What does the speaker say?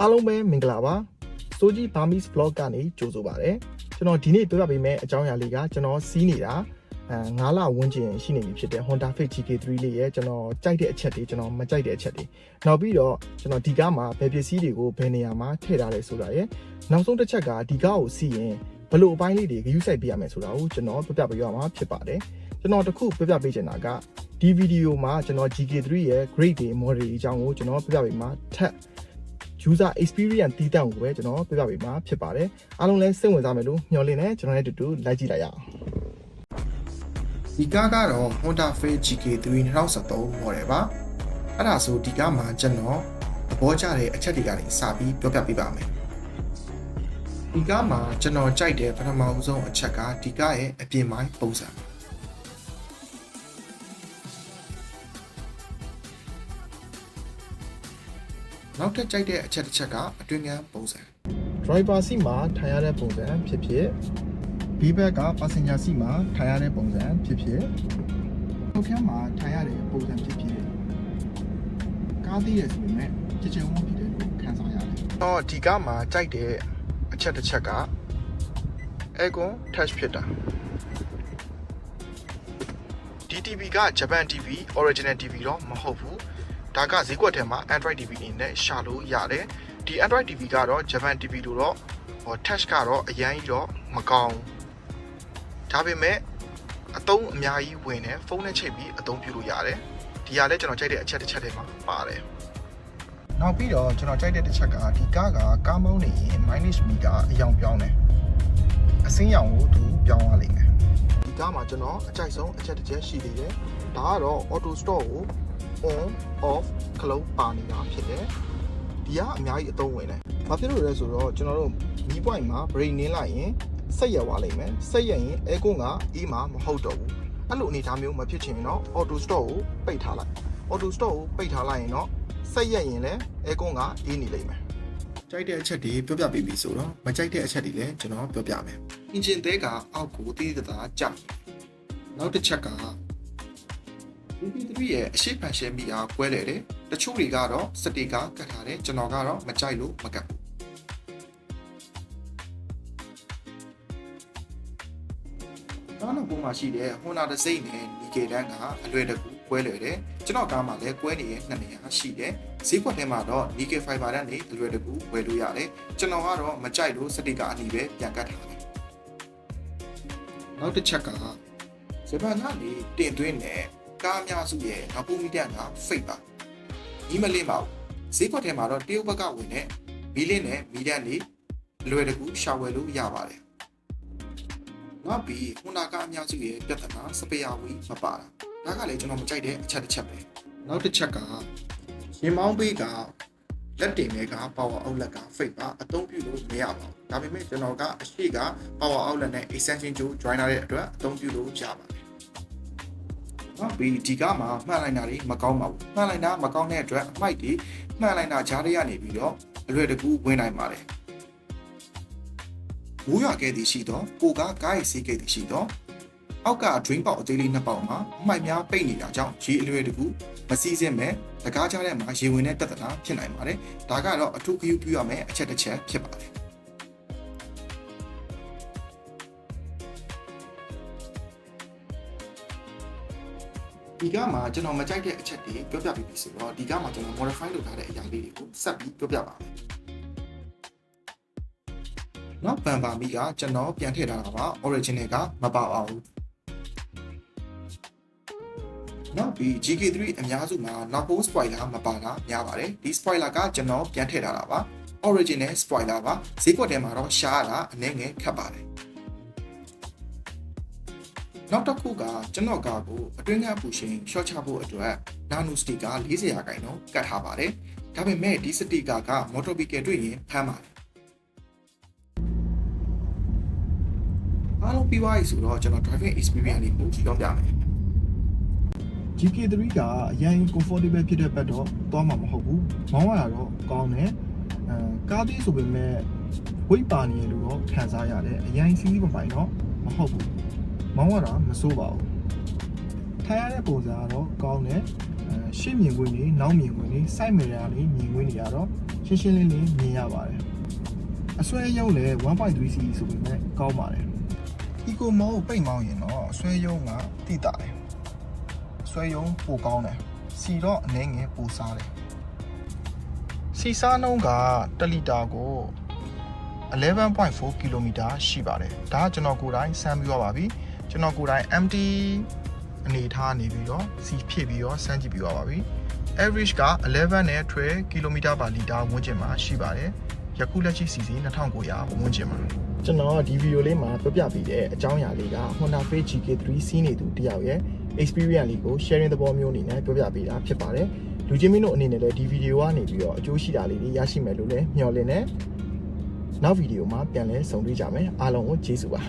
အားလုံးပဲမင်္ဂလာပါစိုးကြီး Burmese vlog ကနေကြိုဆိုပါရစေကျွန်တော်ဒီနေ့ပြောပြပေးမယ့်အကြောင်းအရာလေးကကျွန်တော်စီးနေတာအဲ9လဝန်းကျင်ရှိနေပြီဖြစ်တဲ့ Honda Fit GK3 လေးရဲ့ကျွန်တော်ကြိုက်တဲ့အချက်တွေကျွန်တော်မကြိုက်တဲ့အချက်တွေနောက်ပြီးတော့ကျွန်တော်ဒီကားမှာဘယ်ပစ္စည်းတွေကိုဘယ်နေရာမှာထည့်ထားလဲဆိုတာရဲ့နောက်ဆုံးတစ်ချက်ကဒီကားကိုစီးရင်ဘယ်လိုအပိုင်းလေးတွေဂရုစိုက်ပေးရမယ်ဆိုတာကိုကျွန်တော်ပြပြပေးရမှာဖြစ်ပါတယ်ကျွန်တော်တခုပြပြပေးချင်တာကဒီဗီဒီယိုမှာကျွန်တော် GK3 ရဲ့ grade တွေ model တွေအကြောင်းကိုကျွန်တော်ပြပြပေးမှာထက် user experience တည်တောင်ကိုပဲကျွန်တော်ပြပြပေးမှာဖြစ်ပါတယ်အားလုံးလည်းစိတ်ဝင်စားမယ်လို့မျှော်လင့်နေကျွန်တော်လည်းအတူတူလိုက်ကြည့်လိုက်ရအောင်ဒီကားကတော့ Honda Fit GK3 2013 model ပါအဲ့ဒါဆိုဒီကားမှာကျွန်တော်သဘောကျတဲ့အချက်တွေကနေစပြီးပြောပြပေးပါမယ်ဒီကားမှာကျွန်တော်ကြိုက်တဲ့ပထမဆုံးအချက်ကဒီကားရဲ့အပြင်ပိုင်းပုံစံပါ နောက်ထပ်ကြိုက်တဲ့အချက်တစ်ချက်ကအတွင်းကန်းပုံစံ driver seat မှာထိုင်ရတဲ့ပုံစံဖြစ်ဖြစ် B back က passenger seat မှာထိုင်ရတဲ့ပုံစံဖြစ်ဖြစ်အောက်ခန်းမှာထိုင်ရတဲ့ပုံစံဖြစ်ဖြစ်ကားသေးရဆိုပေမဲ့ကြည်ကြုံမှုဖြစ်တယ်လို့ခံစားရတယ်။တော့ဒီကားမှာကြိုက်တဲ့အချက်တစ်ချက်က aircon touch ဖြစ်တာဒီ TV က Japan TV original TV တော့မဟုတ်ဘူး ဒါကဈေးကွက်ထဲမှာ Android TV အနေနဲ့ရှာလို့ရတယ်ဒီ Android TV ကတော့ Japan TV လို့တော့ဟို touch ကတော့အရင်ကြီးတော့မကောင်းဒါပေမဲ့အသုံးအများကြီးဝင်တယ်ဖုန်းနဲ့ချိတ်ပြီးအသုံးပြုလို့ရတယ်ဒီဟာလည်းကျွန်တော်ကြိုက်တဲ့အချက်တစ်ချက်တွေမှာပါတယ်နောက်ပြီးတော့ကျွန်တော်ကြိုက်တဲ့တစ်ချက်ကဒီကားကကားမောင်းနေရင် minus meter အယောင်ပြောင်းတယ်အစင်းရောင်ကိုသူပြောင်းရလိမ့်မယ်ဒီကားမှာကျွန်တော်အကြိုက်ဆုံးအချက်တစ်ချက်ရှိသေးတယ်ဒါကတော့ auto store ကို on off close ပါနေတာဖြစ်တယ်ဒီကအများကြီးအသုံးဝင်တယ်ဘာဖြစ်လို့လဲဆိုတော့ကျွန်တော်တို့မီးပွိုင်မှာ brain နင်းလိုက်ရင်ဆက်ရက်သွားလိမ့်မယ်ဆက်ရက်ရင် aircon ကအေးမှာမဟုတ်တော့ဘူးအဲ့လိုအနေအထားမျိုးမဖြစ်ချင်ရင်တော့ auto store ကိုပိတ်ထားလိုက် auto store ကိုပိတ်ထားလိုက်ရင်တော့ဆက်ရက်ရင်လည်း aircon ကအေးနေလိမ့်မယ်ကြိုက်တဲ့အချက်တွေပြောပြပေးပြီဆိုတော့မကြိုက်တဲ့အချက်တွေလည်းကျွန်တော်ပြောပြမယ်။ engine သေးကအောက်ကိုတည်တသာကြနောက်တစ်ချက်က BP3 ရဲ့အရှိဖန်ရှင်းမိအားကွဲလေတယ်တချို့တွေကတော့စတေကာကတ်ထားတယ်ကျွန်တော်ကတော့မကြိုက်လို့မကတ်ဘူးနောက်နောက်ပုံမှာရှိတဲ့ Honda တစ်စိမ့်နဲ့ Nikkei တန်းကအလွယ်တကူကွဲလွယ်တယ်ကျွန်တော်ကားမှာလည်းကွဲနေတဲ့နှစ်နေရာရှိတယ်ဈေးကွက်ထဲမှာတော့ Nikkei Fiber တန်းနေအလွယ်တကူဝယ်လို့ရတယ်ကျွန်တော်ကတော့မကြိုက်လို့စတေကာအနီးပဲပြန်ကတ်ထားတယ်နောက်တစ်ချက်ကဂျပန်ကနေတင်သွင်းတဲ့ ကားအများစုရဲ့နောက်ပူမီတန်က fake ပါညီမလင်းပါဘူးဈေးကွက်ထဲမှာတော့တရုတ်ဘက်ကဝင်တဲ့မီလင်းနဲ့မီဒန်တွေအလွယ်တကူရှာဝယ်လို့ရပါတယ်နောက်ပြီးဟွန်ဒါကားအများစုရဲ့ပြဿနာစပယ်ယာဝီမပါတာဒါကလည်းကျွန်တော်မကြိုက်တဲ့အချက်တစ်ချက်ပဲနောက်တစ်ချက်ကရင်မောင်းပေးကလက်တင်တွေက power outlet က fake ပါအသုံးပြုလို့မရပါဘူးဒါပေမဲ့ကျွန်တော်ကအရှိက power outlet နဲ့ extension ကြိုး joiner တဲ့အတွက်အသုံးပြုလို့ရပါတယ် နော်ဒီဒီကမှာမှန်လိုက်တာတွေမကောင်းပါဘူးမှန်လိုက်တာမကောင်းတဲ့အတွက်အမိုက်တွေမှန်လိုက်တာဂျားတွေကနေပြီးတော့အလွယ်တကူဝင်နိုင်ပါတယ်မိုးရွာခဲ့သည်ရှိတော့ကိုကကားရဲ့စီးခဲ့သည်ရှိတော့အောက်က drain ပေါက်အသေးလေးနှစ်ပေါက်မှာအမိုက်များပိတ်နေတာကြောင့်ရေအလွယ်တကူမစီးစင်းမဲ့တကားကြားထဲမှာရေဝင်တဲ့တသနာဖြစ်နိုင်ပါတယ်ဒါကတော့အထူးဂရုပြုရမယ့်အချက်တစ်ချက်ဖြစ်ပါတယ် ဒီကမှာကျွန်တော်မကြိုက်တဲ့အချက်တွေပြောပြပေးပြီဆိုတော့ဒီကမှာကျွန်တော် modify လုပ်ထားတဲ့အရာလေးတွေကိုဆက်ပြီးပြောပြပါမယ်။နောက်ပန်ပါမီကကျွန်တော်ပြန်ထည့်ထားတာပါ original ကမပါပါဘူး။နောက်ပြီး GK3 အများစုမှာနောက်ပိုး spoiler မပါတာများပါတယ်။ဒီ spoiler ကကျွန်တော်ပြန်ထည့်ထားတာပါ။ original spoiler ပါဈေးကွက်ထဲမှာတော့ရှားတာအနည်းငယ်ခက်ပါတယ်။ နောက်တစ်ခုကကျွန်တော်ကားကိုအတွင်းကပူရှင်ရှော့ချဖို့အတွက်နာနိုစတီကာ40ရာခိုင်နှုန်းကတ်ထားပါတယ်။ဒါပေမဲ့ဒီစတီကာကမော်တော်ဘီကယ်တွေ့ရင်ဖမ်းပါတယ်။အားလုံးပြီးသွားပြီဆိုတော့ကျွန်တော် driving experience လေးကိုပြောပြမယ်။ GK3 ကအရင် comfortable ဖြစ်တဲ့ဘက်တော့သွားမှာမဟုတ်ဘူး။မောင်းရတာတော့ကောင်းတယ်။အဲကားသေးဆိုပေမဲ့ဝိတ်ပါနေလို့တော့ခံစားရတယ်။အရင်စီးစီးမပိုင်တော့မဟုတ်ဘူး။ မောင်းရတာမစိုးပါဘူး။ထိုင်ရတဲ့ပုံစံကတော့ကောင်းတယ်။အဲရှေ့မြင်ကွင်းနေနောက်မြင်ကွင်းနေစိုက်မရနေမြင်ကွင်းနေရတော့ရှင်းရှင်းလင်းလင်းမြင်ရပါတယ်အဆွဲရုံးလည်း 1.3C ဆိုပေမဲ့ကောင်းပါတယ် Eco Mode ကိုပိတ်မောင်းရင်တော့ဆွဲရုံးကတိတာတယ်ဆွဲရုံးပိုကောင်းတယ်စီတော့အနေငယ်ပိုစားတယ်စီစားနှုန်းက1လီတာကို11.4ကီလိုမီတာရှိပါတယ်ဒါကကျွန်တော်ကိုယ်တိုင်စမ်းပြီးသွားပါပြီ ကျွန်တော်ကိုယ်တိုင် MT အနေထားနေပြီးတော့စီဖြည့်ပြီးတော့စမ်းကြည့်ပြီးသွားပါပြီ average က11နဲ့12ကီလိုမီတာပါလီတာဝန်းကျင်မှာရှိပါတယ်ယခုလက်ရှိစီစီ2900ဝန်းကျင်မှာကျွန်တော်ဒီဗီဒီယိုလေးမှာပြပြပေးတဲ့အကြောင်းအရာလေးက Honda Fit GK3 စီးနေသူတယောက်ရဲ့ experience လေးကို sharing သဘောမျိုးအနေနဲ့ပြောပြပေးတာဖြစ်ပါတယ်လူချင်းမင်းတို့အနေနဲ့လည်းဒီဗီဒီယိုကနေပြီးတော့အကျိုးရှိတာလေးတွေရရှိမယ်လို့လည်းမျှော်လင့်နေနောက်ဗီဒီယိုမှာပြန်လဲဆုံတွေ့ကြမယ်အားလုံးကိုကျေးဇူးပါ